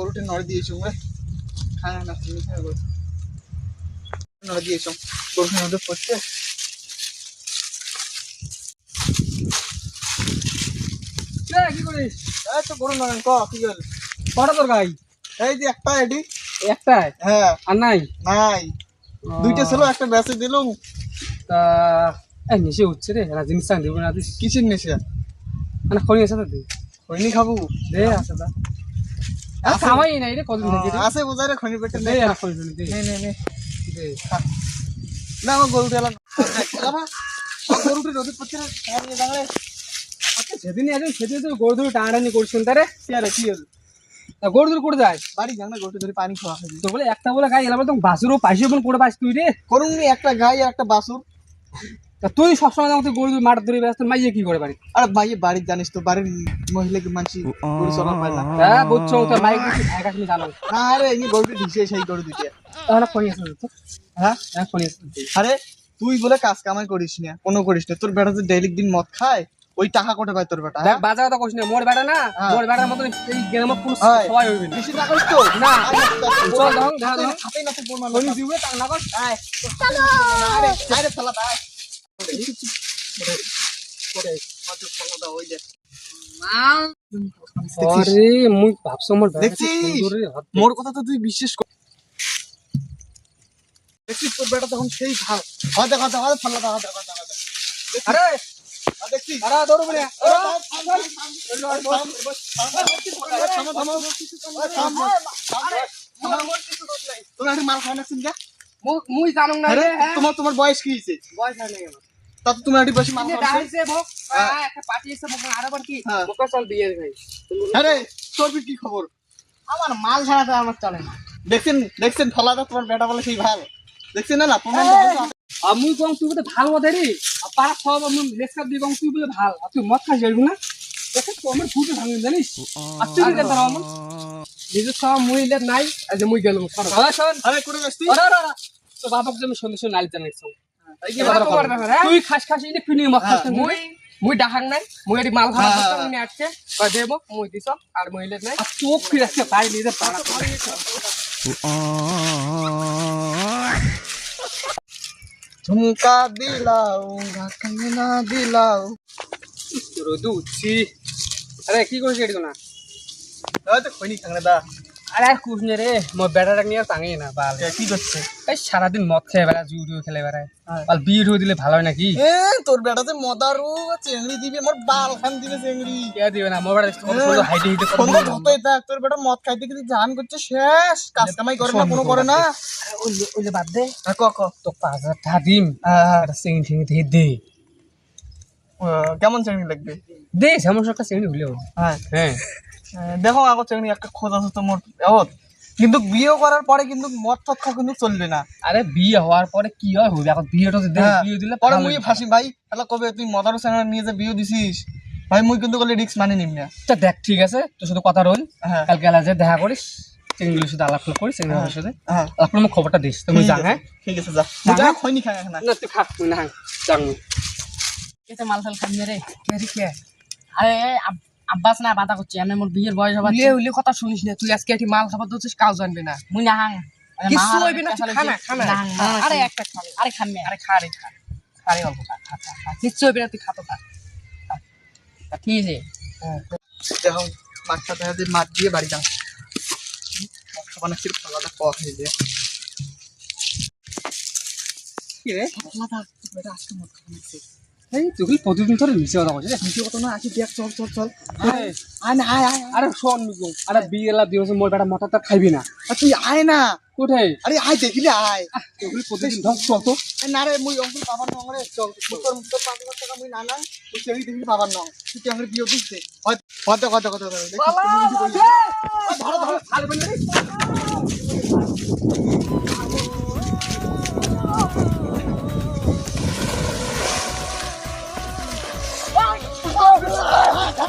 গরুটি নড়ে দিয়েছ রে হ্যাঁ না গরু। নড়ে দিয়েছ গরুটি নড়ে পড়ছে। কি করিস? এই তো গরু নড়েন ক কি গেল কটা তোর গাই এই যে একটা এডি। একটাই? হ্যাঁ। আর নাই? নাই। দুইটা ছিল একটা বেঁচে দিলুম তা এই রে এরা জিনিস চান দিব না দিস কিসের নেশা? মানে খড়ি আছে তো দে। খৈনি খাব? দে আছে দা। খাওয়াই নাই রে কদিন আছে বোঝারে খৈনি পেটে আর নে আমার গরুটি পড়ছে না আচ্ছা সেদিন সেদিন তো গরু ধরে টানাটানি করছেন তারে? কি হলো তা গরু ধরে করে যায়? বাড়ি যাও না গরুটি ধরে পানি খাওয়া হবে। তো বলে একটা বলে গাই এলাম তো বাসুরও করে পাইছ তুই রে। করুন একটা গাই আর একটা বাসুর। তা তুই সবসময় আমাকে গরু মাঠ ধরে ব্যস্ত মাইয়ে কি করে পারি আর বাড়ি জানিস তো বাড়ির মহিলাকে মানছি গরু চলা পায় না। হ্যাঁ বুঝছ মাইক একা তুমি জানো। না আরে এই গরুটি ঢিসে সেই গরু দিতে তাহলে খড়ি আছে তো। হ্যাঁ? হ্যাঁ খড়ি আছে আরে তুই বলে কাজ কামাই করিস না কোনো করিস না। তোর বেটা যে ডেইলি দিন মদ খায় ওই টাকা কোটে পায় তোর বেটা দেখ বাজার কথা কইছ না মোর বেটা না হ্যাঁ। মোর বেটার মতন এই গ্রামে পুরো সবাই হইবে না। বেশি না। তো। চল চল। না তো খড়ি দিবে তাক না কর আয়। আরে আরে আরে মোর বেটা দেখছি। কি সুন্দর রে, হাত মোর কথা তো তুই বিশ্বাস কর দেখছিস তোর বেটা তখন সেই ভাব হয় দেখা দেখা ফেলা দেখা দেখা দেখা আরে দেখছিস আরে দৌড় বলে তোমার না না হ্যাঁ বয়স কি হয়েছে বয়স হয় আমার তা তো তোমার একটু বেশি মাল ভোগ হ্যাঁ। একটা পার্টি এসে মোক আরেবার কি? হ্যাঁ। মোক চল বিয়ে ভাই আরে তোর কি খবর? আমার মাল ছাড়া তো আমার চলে না। দেখছেন দেখছেন ফলাটা তোমার বেটা বলে সেই ভালো দেখছেন না না প্রমাণ। আমি কম তুই বলে ভালো মতে রে। পাড়া সব আমি লেসকাপ দিয়ে কম তুই বলে ভালো। আর তুই মদ খাস যাবি না? দেখে তো আমার ফুটে ভাঙি জানিস? আর তুই কি আমার। নিজের সব মুই লেট নাই যে মুই গেলাম আরে শোন আরে আরে তো বাবাকে আমি সন্ধ্যে নালি জানাইছি। হ্যাঁ? তুই খাস খাস ইনে ফিনি মদ খাস মুই মুই ডাহাং নাই মুই এটি মাল খাওয়া হ্যাঁ। করতাম ইনে আটকে বা দেবো মুই দিছ আর মুই নাই। আর চোখ ফিরাচ্ছে তাই নিজে পাড়া ঝুমকা দিলাও ঘাকানা দিলাও। রোদু উঠছি। আরে কি করছিস এটি না? হয়তো খৈনি খাঙ্গা দা। আরে আর কুছ নে রে মোর বেটাটা নিয়ে টাঙে না বাল। কি করছে? এই সারাদিন মদ খেয়ে বেড়া জুডিও খেলে বেড়ায়। বাল বিয়ে দিলে ভালো হয় নাকি? এ তোর বেটা যে মদারু চেংড়ি দিবি আমার বাল খান দিবে চেংড়ি কে দিবে না মোর বেটা কত হাইটে হিটে কোনো ধতই থাক তোর বেটা মদ খাইতে কিন্তু জান করছে শেষ। কাজ কামাই করে না কোনো করে না। ওইলে ওইলে বাদ দে। ক ক। তো পাঁচ হাজার টাকা দিম। দিয়ে দে কেমন চেংড়ি লাগবে? দে সমস্যা একটা সিং হলেও হ্যাঁ। হ্যাঁ। দেখো আগো চেংড়ি একটা খোঁজ আছে তো মোর। এহত কিন্তু বিয়ে করার পরে কিন্তু মদ টদ খাওয়া কিন্তু চলবে না। আরে বিয়ে হওয়ার পরে কি হয় হবে? এখন বিয়েটা তো দে হ্যাঁ। বিয়ে দিলে পরে মুই। ফাঁসি। ভাই তাহলে কবে তুই মদারু চেংড়া নিয়ে যে বিয়ে দিছিস? ভাই মুই কিন্তু করলে রিক্স মানে নিম না। তা দেখ ঠিক আছে তোর সাথে কথা রইল। হ্যাঁ। কালকে এলা যে দেখা করিস চিংড়ির সাথে আলাপ করিস চিংড়ির সাথে। হ্যাঁ। আলাপ করে মোক খবরটা দিস তুমি জান হ্যাঁ ঠিক আছে যা। যা, যা হ্যাঁ? খৈনি খাই না। না তুই খা তুই না জান এতে মাল ফাল খাবি রে। কে রে কে? আরে আব্বাস না বাধা করছে আমি মোর বিয়ের বয়স হবার বিয়ে হইলে কথা শুনিস না তুই আজকে একটি মাল খাবার দিচ্ছিস কাউ জানবে না। মুই না হাং। কিচ্ছু হইবে না, তুই খা না, খা না। আরে একটা খাবে আরে খামে আরে খা রে খা খা রে অল্প খা খা খা, কিচ্ছু হবে না তুই খা তো খা। ঠিক আছে। দেখো মাছটা দেখা যায় মাছ দিয়ে বাড়ি যাও। খাবার সির ফলাটা কম হয়ে যায়। কি রে? এই তুই প্রতিদিন ধরে নিচে কথা বলছিস রে? নিচে কত না আছে দেখ চল চল চল। আয়। না আয় আয়। আরে শোন নিকু আরে বিয়ে এলা দিবস মোর বেটা মটা তা খাইবি না। আর তুই আয় না। কোথায়? আরে আয় দেখিলে আয়। তুই প্রতিদিন ধর চল তো। এ না রে মুই অঙ্কুল পাবার নং রে চল। তোর তোর পাঁচ হাজার টাকা মুই না না তুই চেরি দেখিলে পাবার নং। তুই কেমন বিয়ে কত দেখি তুমি কিছু না। ধরো ধরো